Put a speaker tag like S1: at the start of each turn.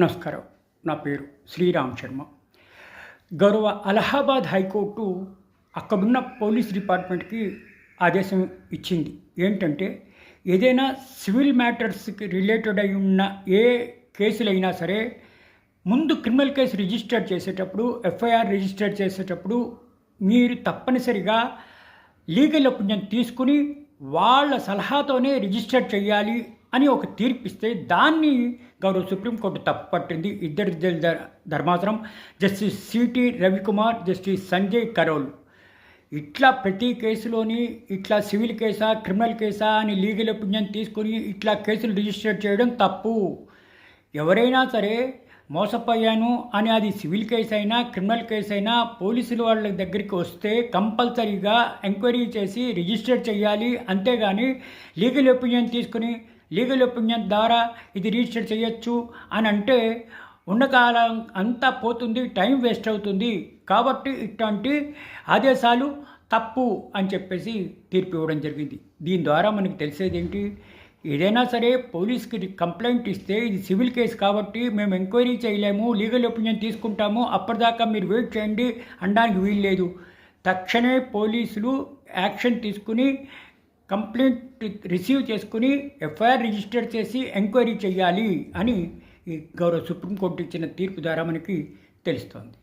S1: నమస్కారం. నా పేరు శ్రీరామ్ శర్మ. గౌరవ అలహాబాద్ హైకోర్టు అక్కడున్న పోలీస్ డిపార్ట్మెంట్కి ఆదేశం ఇచ్చింది. ఏంటంటే ఏదైనా సివిల్ మ్యాటర్స్కి రిలేటెడ్ అయి ఉన్న ఏ కేసులైనా సరే ముందు క్రిమినల్ కేసు రిజిస్టర్ చేసేటప్పుడు ఎఫ్ఐఆర్ రిజిస్టర్ చేసేటప్పుడు మీరు తప్పనిసరిగా లీగల్ ఒపీనియన్ తీసుకుని వాళ్ళ సలహాతోనే రిజిస్టర్ చేయాలి అని ఒక తీర్పిస్తే దాన్ని గౌరవ సుప్రీంకోర్టు తప్పుపట్టింది ఇద్దరి ధర్మాసనం justice C T Ravikumar justice Sanjay Karol. ఇట్లా ప్రతి కేసులోని ఇట్లా సివిల్ కేసా క్రిమినల్ కేసా అని లీగల్ ఒపీనియన్ తీసుకొని ఇట్లా కేసులు రిజిస్టర్ చేయడం తప్పు. ఎవరైనా సరే మోసపోయాను అని అది సివిల్ కేసు అయినా క్రిమినల్ కేసు అయినా పోలీసులు వాళ్ళ దగ్గరికి వస్తే కంపల్సరీగా ఎంక్వైరీ చేసి రిజిస్టర్ చేయాలి. అంతేగాని లీగల్ ఒపీనియన్ తీసుకుని లీగల్ ఒపీనియన్ ద్వారా ఇది రిజిస్టర్ చేయొచ్చు అని అంటే ఉన్న కాలం అంతా పోతుంది టైం వేస్ట్ అవుతుంది. కాబట్టి ఇట్లాంటి ఆదేశాలు తప్పు అని చెప్పేసి తీర్పు ఇవ్వడం జరిగింది. దీని ద్వారా మనకి తెలిసేది ఏంటి ఏదైనా సరే పోలీస్కి కంప్లైంట్ ఇస్తే ఇది సివిల్ కేసు కాబట్టి మేము ఎంక్వైరీ చేయలేము లీగల్ ఒపీనియన్ తీసుకుంటాము అప్పటిదాకా మీరు వెయిట్ చేయండి అనడానికి వీల్లేదు. తక్షణమే పోలీసులు యాక్షన్ తీసుకుని కంప్లైంట్ రిసీవ్ చేసుకుని ఎఫ్ఐఆర్ రిజిస్టర్ చేసి ఎంక్వైరీ చేయాలి అని ఈ గౌరవ సుప్రీంకోర్టు ఇచ్చిన తీర్పు ద్వారా మనకి తెలుస్తోంది.